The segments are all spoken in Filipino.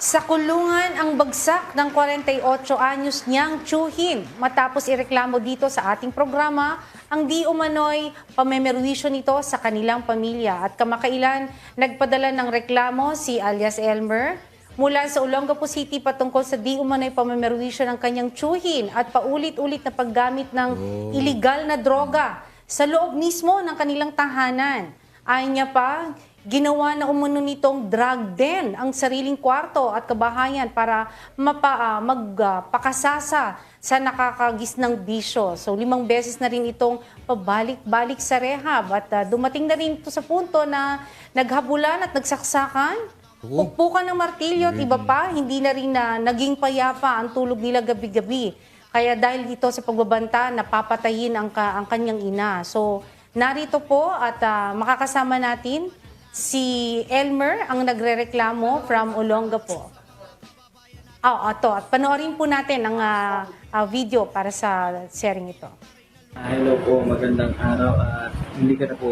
Sa kulungan ang bagsak ng 48 anyos niyang tsuhin matapos ireklamo dito sa ating programa ang di umano'y pamemerwisyo nito sa kanilang pamilya. At kamakailan, nagpadala ng reklamo si alias Elmer mula sa Olongapo City patungkol sa di umano'y pamemerwisyo ng kanyang tsuhin at paulit-ulit na paggamit ng iligal na droga sa loob mismo ng kanilang tahanan. Ayon niya pa, ginawa na umano nitong drug den ang sariling kwarto at kabahayan para mapa, ah, magpakasasa sa nakakagisnang bisyo. So limang beses na rin itong pabalik-balik sa rehab at ah, dumating na rin ito sa punto na naghabulan at nagsaksakan, pukpukan ng martilyo at iba pa, hindi na rin na naging payapa ang tulog nila gabi-gabi. Kaya dahil dito sa pagbabanta, napapatayin ang, ka, ang kanyang ina. So, narito po at ah, makakasama natin si Elmer, ang nagrereklamo from Olongapo. Ah, ato. At panoorin po natin ang ah, ah, video para sa sharing ito. Ah, Hello po, magandang araw at hindi ko na po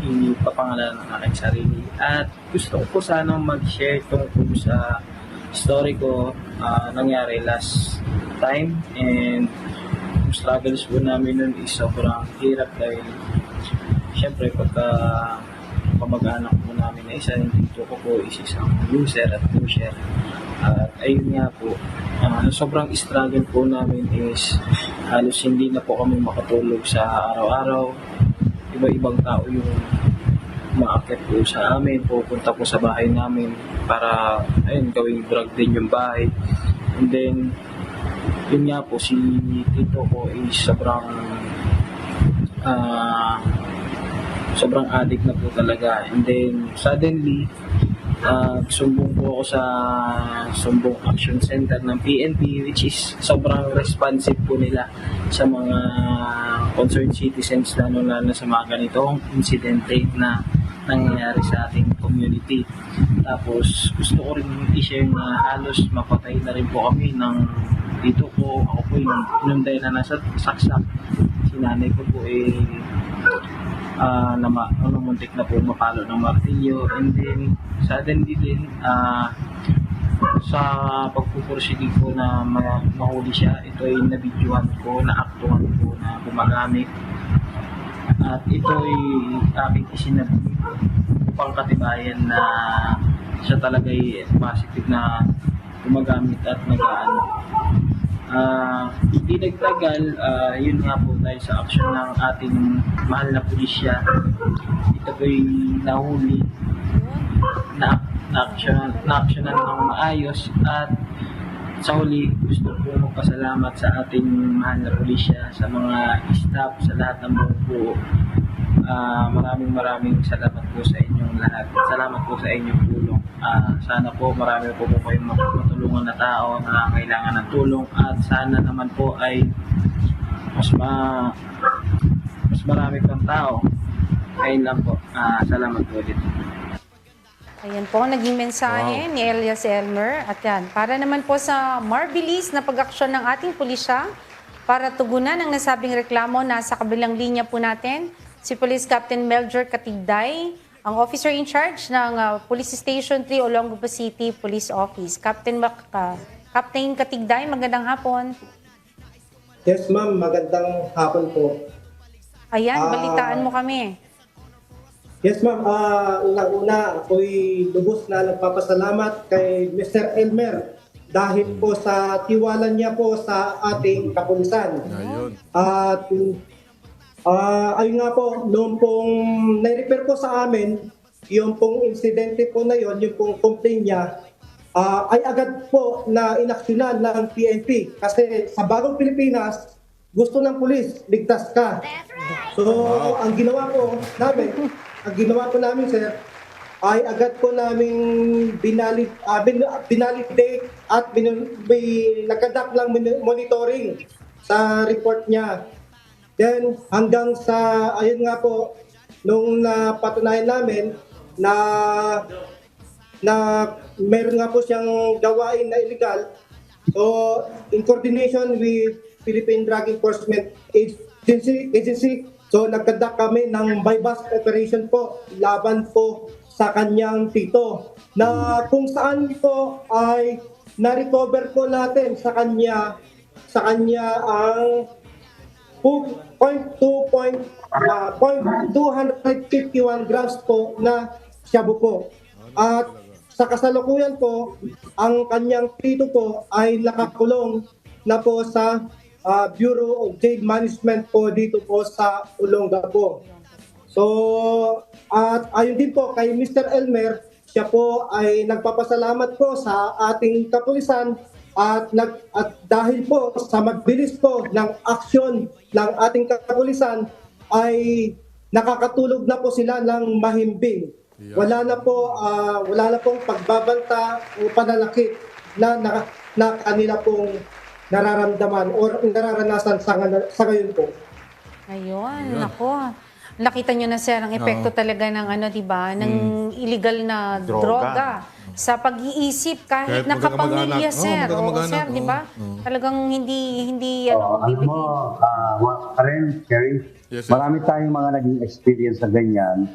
ipapangalan ng aking sarili. At gusto ko po sanang mag-share tungkol sa story ko ah, nangyari last time and yung struggles po namin nun is sobrang hirap dahil syempre pagka kamag-anak po namin na isa, yung tito ko po is isang user at pusher. At ayun nga po, ah, sobrang struggle po namin is halos hindi na po kami makatulog sa araw-araw. Iba-ibang tao yung umaakit po sa amin, pupunta po sa bahay namin para ayun, gawing drug din yung bahay. And then, yun nga po, si tito ko is sobrang ah sobrang addict na po talaga. And then, suddenly, uh, sumbong po ako sa Sumbong Action Center ng PNP which is sobrang responsive po nila sa mga concerned citizens lalo na sa mga ganitong insidente na nangyayari sa ating community. Tapos gusto ko rin i-share na halos mapatay na rin po kami ng dito ko, ako po yung inunday na nasa saksak. Si nanay ko po eh ah na ma- ano, muntik na po mapalo ng martilyo. And then suddenly din ah sa pagpupursige ko na ma- mahuli siya ito ay nabidyohan ko na aktuhan ko na gumagamit. At ito ay aking isinabi upang katibayan na siya talaga ay positive na gumagamit at nag-ano Ah, hindi nagtagal, ah, yun nga po dahil sa action ng ating mahal na pulisya. Ito po'y nahuli, na, na action na actionan ng maayos at sa huli gusto ko magpasalamat sa ating mahal na pulisya, sa mga staff, sa lahat ng buo. Ah, maraming maraming salamat po sa inyong lahat. Salamat po sa inyong tulong. Ah, sana po marami po po kayong matulungan na tao na kailangan ng tulong at sana naman po ay mas ma mas marami pang tao. Ayun lang po. Ah, salamat po ulit. Ayan po, naging mensahe ni Elias Elmer. At yan, para naman po sa marbilis na pag-aksyon ng ating pulisya para tugunan ang nasabing reklamo, nasa kabilang linya po natin si Police Captain Melger Katigday, ang officer in charge ng ah, Police Station 3 Olongapo City Police Office. Captain, Mac- ah, Captain Katigday, magandang hapon. Yes, ma'am. Magandang hapon po. Ayan, Ah. balitaan mo kami. Yes, ma'am. Ah, unang-una, ako'y lubos na nagpapasalamat kay Mr. Elmer dahil po sa tiwala niya po sa ating kapulisan. Ayun. At ah ayun nga po, noong pong nai-repair po sa amin, yung pong insidente po na yon, yung pong complaint niya, ah, ay agad po na inaksyonan ng PNP. Kasi sa bagong Pilipinas, gusto ng pulis, ligtas ka. So, ang ginawa po namin, ang ginawa po namin, sir, ay agad po namin binalik, uh, bin, binalidate at bin, may nagkadak lang min- monitoring sa report niya. Then hanggang sa, ayun nga po, nung napatunayan namin na na meron nga po siyang gawain na illegal. So, in coordination with Philippine Drug Enforcement Agency, agency so nagkadak kami ng bypass operation po laban po sa kanyang tito na kung saan po ay na-recover po natin sa kanya sa kanya ang 251 grams po na shabu po. At sa kasalukuyan po, ang kanyang tito po ay nakakulong na po sa ah, Bureau of Jail Management po dito po sa Olonga po. So, at ayun din po kay Mr. Elmer, siya po ay nagpapasalamat po sa ating kapulisan at nag at dahil po sa magbilis po ng aksyon ng ating kapulisan ay nakakatulog na po sila ng mahimbing. Wala na po ah, wala na pong pagbabanta o pananakit na, na, na kanila pong nararamdaman or nararanasan sa, sa ngayon po. Ayun, nako. Nakita nyo na sir ang epekto talaga ng ano, 'di ba? Ng illegal na droga. Droga. Sa pag-iisip kahit, Kahit nakapamilya. Oo, sir. Oo, magkamag-anak, sir, 'di ba? oo. Talagang hindi hindi ano, alam mo, uh, Karen, Cherry, Yes, sir. marami tayong mga naging experience sa ganyan.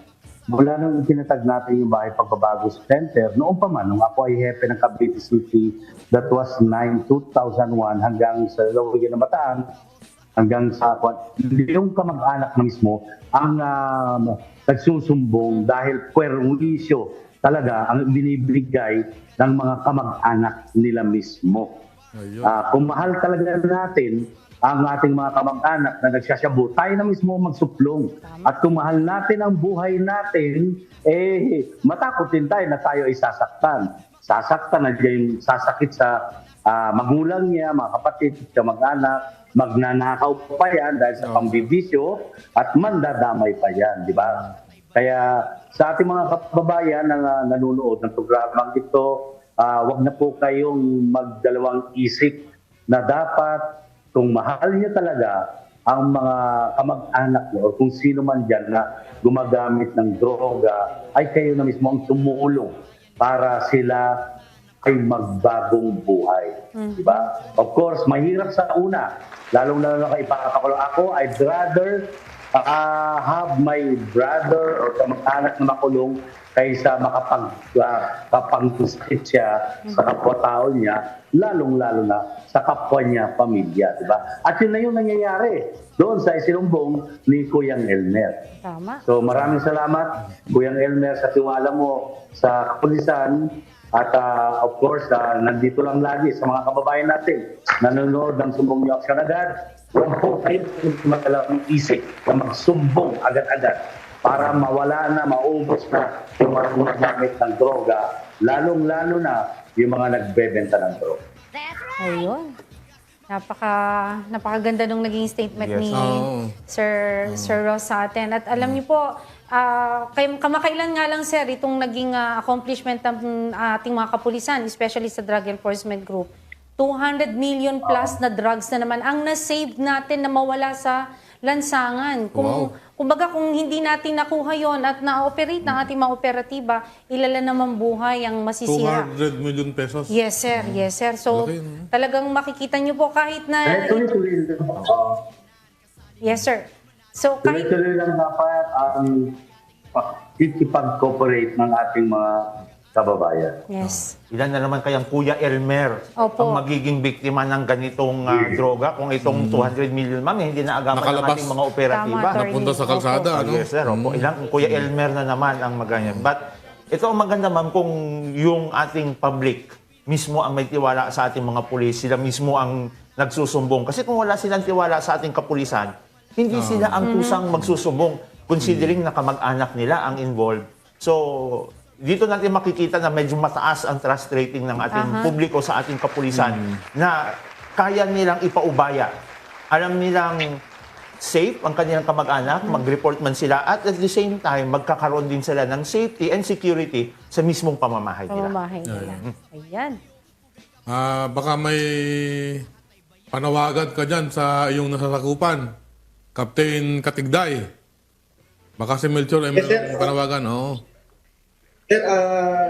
Mula nung itinatag natin yung bahay pagbabago center, noon pa man, nung ako ay hepe ng Cavite City, that was 9, 2001, hanggang sa Lawigan na Bataan, hanggang sa yung kamag-anak mismo ang um, nagsusumbong dahil puerwisyo talaga ang binibigay ng mga kamag-anak nila mismo. Ayun. Ah, kung mahal talaga natin ang ating mga kamag-anak na nagsasyabu, tayo na mismo magsuplong. At kung mahal natin ang buhay natin, eh, matakot din tayo na tayo ay sasaktan. Sasaktan na yung sasakit sa ah, magulang niya, mga kapatid, sa mag-anak, magnanakaw pa yan dahil sa pambibisyo at mandadamay pa yan, di ba? Kaya sa ating mga kababayan na na nanonood ng programang ito, ah, wag na po kayong magdalawang isip na dapat kung mahal niyo talaga ang mga kamag-anak niyo o kung sino man dyan na gumagamit ng droga, ay kayo na mismo ang tumulong para sila ay magbagong buhay. Di ba? Of course, mahirap sa una. Lalong-lalo na kay ipapakulo. Ako, I'd rather uh, have my brother or kamag-anak na makulong kaysa makapag, uh, kapangkuskit siya sa kapwa-tao niya, lalong-lalo na sa kapwa niya, pamilya. Di ba? At yun na yung nangyayari doon sa isinumbong ni Kuyang Elmer. tama. So maraming salamat, Kuyang Elmer, sa tiwala mo sa kapulisan. At ah, of course, ah, nandito lang lagi sa mga kababayan natin nanonood ng Sumbong New Action agad. Huwag po kayo magdalawang isip na magsumbong agad-agad para mawala na, maubos na yung mga gumagamit ng droga, lalong-lalo na yung mga nagbebenta ng droga. Ayun. Napaka napakaganda nung naging statement Yes. ni Oo. Sir Sir Ross sa atin. At alam niyo po, ah, kay, kamakailan nga lang sir itong naging ah, accomplishment ng ah, ating mga kapulisan, especially sa Drug Enforcement Group. 200 million plus na drugs na naman ang na-save natin na mawala sa lansangan. Kung Wow. kumbaga kung hindi natin nakuha 'yon at na-operate ang ating mga operatiba, ilala naman buhay ang masisira. 200 million pesos. Yes, sir. Yes, sir. So, no? talagang makikita nyo po kahit na... Yes, sir. So, kahit... Tuloy-tuloy lang dapat ang ikipag-cooperate ng ating mga kababayan. Yes. Ilan na naman kayang Kuya Elmer Opo. ang magiging biktima ng ganitong ah, droga kung itong 200 million ma'am eh, hindi na agapan ng Nakalabas. ating mga operatiba. Tama. Napunta sa kalsada, Ah, ano? yes, sir. Opo. Ilang Kuya Elmer na naman ang maganyan. But ito ang maganda ma'am kung yung ating public mismo ang may tiwala sa ating mga pulis, sila mismo ang nagsusumbong. Kasi kung wala silang tiwala sa ating kapulisan, hindi sila ang kusang magsusumbong considering na kamag-anak nila ang involved. So, dito natin makikita na medyo mataas ang trust rating ng ating Aha. publiko sa ating kapulisan na kaya nilang ipaubaya. Alam nilang safe ang kanilang kamag-anak, mag-report man sila at at the same time, magkakaroon din sila ng safety and security sa mismong pamamahay nila. Pamamahay nila. Ayan. Ah, baka may panawagan ka dyan sa iyong nasasakupan. Captain Katigday. Baka si Melchor ay Yes, panawagan. Oo. Sir, ah,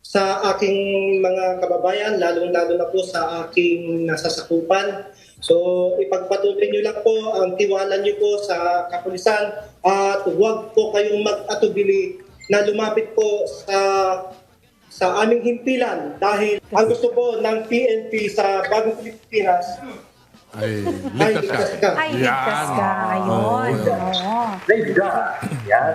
sa aking mga kababayan, lalong-lalo na po sa aking nasasakupan, so ipagpatuloy niyo lang po ang tiwala niyo po sa kapulisan at huwag po kayong mag-atubili na lumapit po sa sa aming himpilan dahil ang gusto po ng PNP sa Bagong Pilipinas Ay, ligtas ka. ligtas ka. Ay, ligtas ka. Ayun. Oo. Let's go. Yan.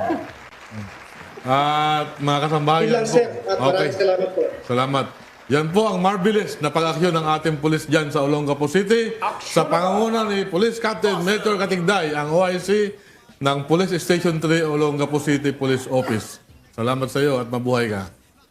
At mga kasambahay, Yun lang yan po. sir at Okay. maraming salamat po. Salamat. Yan po ang marvelous na pag-aksyon ng ating pulis dyan sa Olongapo City sa pangunguna ni Police Captain Major Katigday, ang OIC ng Police Station 3 Olongapo City Police Office. Salamat sa iyo at mabuhay ka.